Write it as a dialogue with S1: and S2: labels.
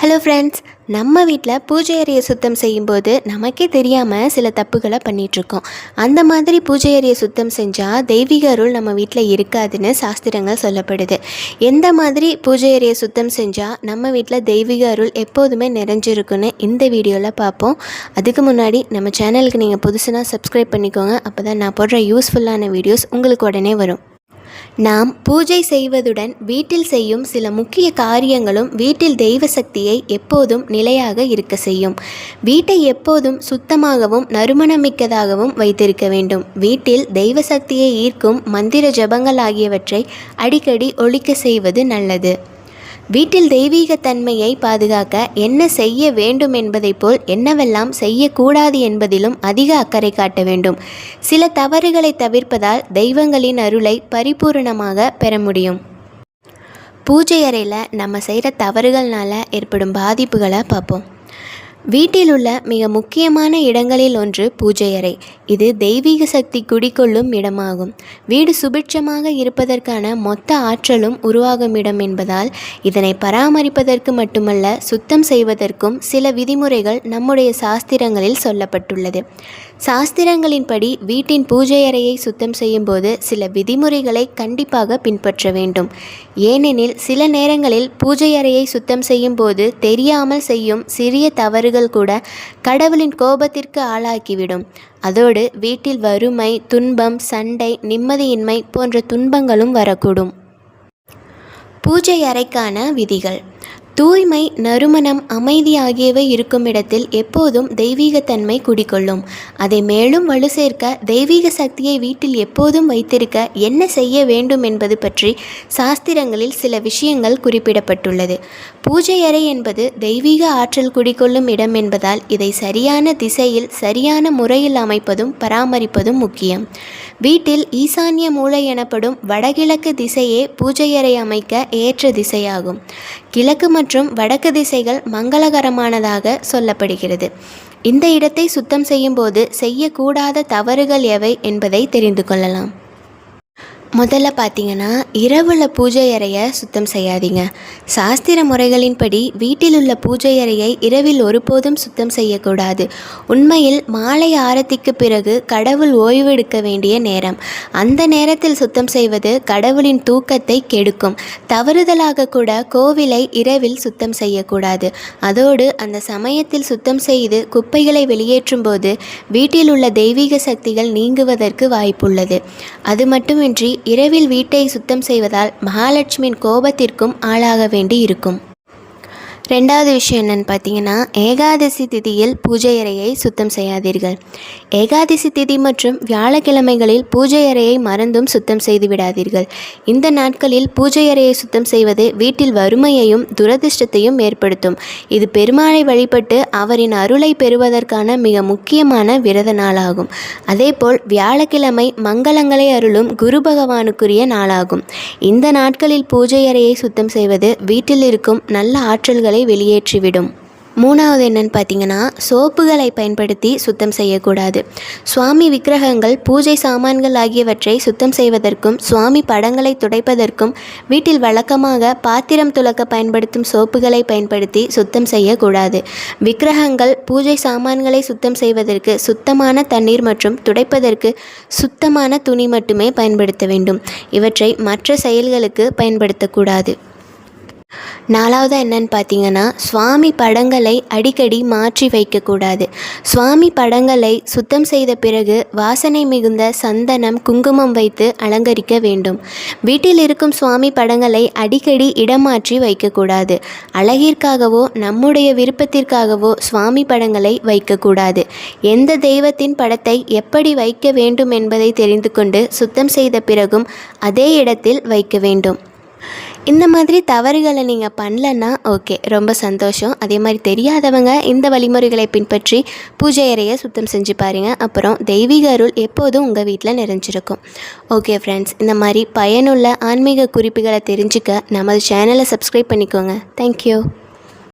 S1: Hello friends நம்ம வீட்டில் பூஜை அறையை சுத்தம் செய்யும்போது நமக்கே தெரியாமல் சில தப்புகளை பண்ணிகிட்ருக்கோம் அந்த மாதிரி பூஜை அறையை சுத்தம் செஞ்சால் தெய்வீக அருள் நம்ம வீட்டில் இருக்காதுன்னு சாஸ்திரங்கள் சொல்லப்படுது. எந்த மாதிரி பூஜை அறையை சுத்தம் செஞ்சால் நம்ம வீட்டில் தெய்வீக அருள் எப்போதுமே நிறைஞ்சிருக்குன்னு இந்த வீடியோவில் பார்ப்போம். அதுக்கு முன்னாடி நம்ம சேனலுக்கு நீங்கள் புதுசுனா சப்ஸ்கிரைப் பண்ணிக்கோங்க. அப்போ தான் நான் போடுற யூஸ்ஃபுல்லான வீடியோஸ் உங்களுக்கு உடனே வரும். நாம் பூஜை செய்வதுடன் வீட்டில் செய்யும் சில முக்கிய காரியங்களும் வீட்டில் தெய்வ சக்தியை எப்போதும் நிலையாக இருக்க செய்யும். வீட்டை எப்போதும் சுத்தமாகவும் நறுமணமிக்கதாகவும் வைத்திருக்க வேண்டும். வீட்டில் தெய்வ சக்தியை ஈர்க்கும் மந்திர ஜபங்கள் ஆகியவற்றை அடிக்கடி ஒழிக்க செய்வது நல்லது. வீட்டில் தெய்வீகத்தன்மையை பாதுகாக்க என்ன செய்ய வேண்டும் என்பதைப் போல் என்னவெல்லாம் செய்யக்கூடாது என்பதிலும் அதிக அக்கறை காட்ட வேண்டும். சில தவறுகளை தவிர்ப்பதால் தெய்வங்களின் அருளை பரிபூரணமாக பெற முடியும். பூஜை அறையில் நம்ம செய்கிற தவறுகள்னால ஏற்படும் பாதிப்புகளை பார்ப்போம். வீட்டில் உள்ள மிக முக்கியமான இடங்களில் ஒன்று பூஜை அறை. இது தெய்வீக சக்தி குடிக்கொள்ளும் இடமாகும். வீடு சுபிட்சமாக இருப்பதற்கான மொத்த ஆற்றலும் உருவாகும் இடம் என்பதால் இதனை பராமரிப்பதற்கு மட்டுமல்ல சுத்தம் செய்வதற்கும் சில விதிமுறைகள் நம்முடைய சாஸ்திரங்களில் சொல்லப்பட்டுள்ளது. சாஸ்திரங்களின்படி வீட்டின் பூஜை அறையை சுத்தம் செய்யும்போது சில விதிமுறைகளை கண்டிப்பாக பின்பற்ற வேண்டும். ஏனெனில் சில நேரங்களில் பூஜை அறையை சுத்தம் செய்யும் போது தெரியாமல் செய்யும் சிறிய தவறுகள் கூட கடவுளின் கோபத்திற்கு ஆளாக்கிவிடும் அதோடு வீட்டில் வறுமை துன்பம் சண்டை நிம்மதியின்மை போன்ற துன்பங்களும் வரக்கூடும். பூஜை அறைக்கான விதிகள். தூய்மை நறுமணம் அமைதி ஆகியவை இருக்கும் இடத்தில் எப்போதும் தெய்வீகத்தன்மை குடிக்கொள்ளும் அதை மேலும் வலு சேர்க்க தெய்வீக சக்தியை வீட்டில் எப்போதும் வைத்திருக்க என்ன செய்ய வேண்டும் என்பது பற்றி சாஸ்திரங்களில் சில விஷயங்கள் குறிப்பிடப்பட்டுள்ளது. பூஜை அறை என்பது தெய்வீக ஆற்றல் குடிக்கொள்ளும் இடம் என்பதால் இதை சரியான திசையில் சரியான முறையில் அமைப்பதும் பராமரிப்பதும் முக்கியம். வீட்டில் ஈசான்ய மூளை எனப்படும் வடகிழக்கு திசையே பூஜையறை அமைக்க ஏற்ற திசையாகும். கிழக்கு மற்றும் வடக்கு திசைகள் மங்களகரமானதாக சொல்லப்படுகிறது. இந்த இடத்தை சுத்தம் செய்யும்போது செய்யக்கூடாத தவறுகள் எவை என்பதை தெரிந்து கொள்ளலாம். முதல்ல பார்த்தீங்கன்னா இரவில் பூஜை அறையை சுத்தம் செய்யாதீங்க. சாஸ்திர முறைகளின்படி வீட்டில் உள்ள பூஜை அறையை இரவில் ஒருபோதும் சுத்தம் செய்யக்கூடாது. உண்மையில் மாலை ஆரத்திக்கு பிறகு கடவுள் ஓய்வெடுக்க வேண்டிய நேரம். அந்த நேரத்தில் சுத்தம் செய்வது கடவுளின் தூக்கத்தை கெடுக்கும். தவறுதலாக கூட கோவிலை இரவில் சுத்தம் செய்யக்கூடாது. அதோடு அந்த சமயத்தில் சுத்தம் செய்து குப்பைகளை வெளியேற்றும் போது வீட்டில் உள்ள தெய்வீக சக்திகள் நீங்குவதற்கு வாய்ப்புள்ளது. அது மட்டுமின்றி இரவில் வீட்டை சுத்தம் செய்வதால் மகாலட்சுமியின் கோபத்திற்கும் ஆளாக வேண்டி இருக்கும் ரெண்டாவது விஷயம் என்னென்னு பார்த்தீங்கன்னா ஏகாதசி திதியில் பூஜை அறையை சுத்தம் செய்யாதீர்கள். ஏகாதசி திதி மற்றும் வியாழக்கிழமைகளில் பூஜை அறையை மறந்தும் சுத்தம் செய்து விடாதீர்கள். இந்த நாட்களில் பூஜை அறையை சுத்தம் செய்வது வீட்டில் வறுமையையும் துரதிர்ஷ்டத்தையும் ஏற்படுத்தும். இது பெருமாளை வழிபட்டு அவரின் அருளை பெறுவதற்கான மிக முக்கியமான விரத நாளாகும். அதேபோல் வியாழக்கிழமை மங்களங்களை அருளும் குரு பகவானுக்குரிய நாளாகும். இந்த நாட்களில் பூஜை அறையை சுத்தம் செய்வது வீட்டில் இருக்கும் நல்ல ஆற்றல்களை வெளியேற்றிவிடும். மூணாவது என்னன்னு பார்த்தீங்கன்னா சோப்புகளை பயன்படுத்தி சுத்தம் செய்யக்கூடாது. சுவாமி விக்கிரகங்கள் பூஜை சாமான்கள் ஆகியவற்றை சுத்தம் செய்வதற்கும் சுவாமி படங்களை துடைப்பதற்கும் வீட்டில் வழக்கமாக பாத்திரம் துளக்க பயன்படுத்தும் சோப்புகளை பயன்படுத்தி சுத்தம் செய்யக்கூடாது. விக்கிரகங்கள் பூஜை சாமான்களை சுத்தம் செய்வதற்கு சுத்தமான தண்ணீர் மற்றும் துடைப்பதற்கு சுத்தமான துணி மட்டுமே பயன்படுத்த வேண்டும். இவற்றை மற்ற செயல்களுக்கு பயன்படுத்தக்கூடாது. நாலாவது என்னன்னு பார்த்தீங்கன்னா சுவாமி படங்களை அடிக்கடி மாற்றி வைக்கக்கூடாது சுவாமி படங்களை சுத்தம் செய்த பிறகு வாசனை மிகுந்த சந்தனம் குங்குமம் வைத்து அலங்கரிக்க வேண்டும். வீட்டில் இருக்கும் சுவாமி படங்களை அடிக்கடி இடமாற்றி வைக்கக்கூடாது அழகிற்காகவோ நம்முடைய விருப்பத்திற்காகவோ சுவாமி படங்களை வைக்கக்கூடாது எந்த தெய்வத்தின் படத்தை எப்படி வைக்க வேண்டும் என்பதை தெரிந்து கொண்டு சுத்தம் செய்த பிறகும் அதே இடத்தில் வைக்க வேண்டும். இந்த மாதிரி தவறுகளை நீங்கள் பண்ணலன்னா ஓகே ரொம்ப சந்தோஷம். அதே மாதிரி தெரியாதவங்க இந்த வழிமுறைகளை பின்பற்றி பூஜை அறையை சுத்தம் செஞ்சு பாருங்கள் அப்புறம் தெய்வீக அருள் எப்போதும் உங்கள் வீட்டில் நிறைஞ்சிருக்கும். ஓகே ஃப்ரெண்ட்ஸ் இந்த மாதிரி பயனுள்ள ஆன்மீக குறிப்புகளை தெரிஞ்சுக்க நமது சேனலை சப்ஸ்கிரைப் பண்ணிக்கோங்க. தேங்க்யூ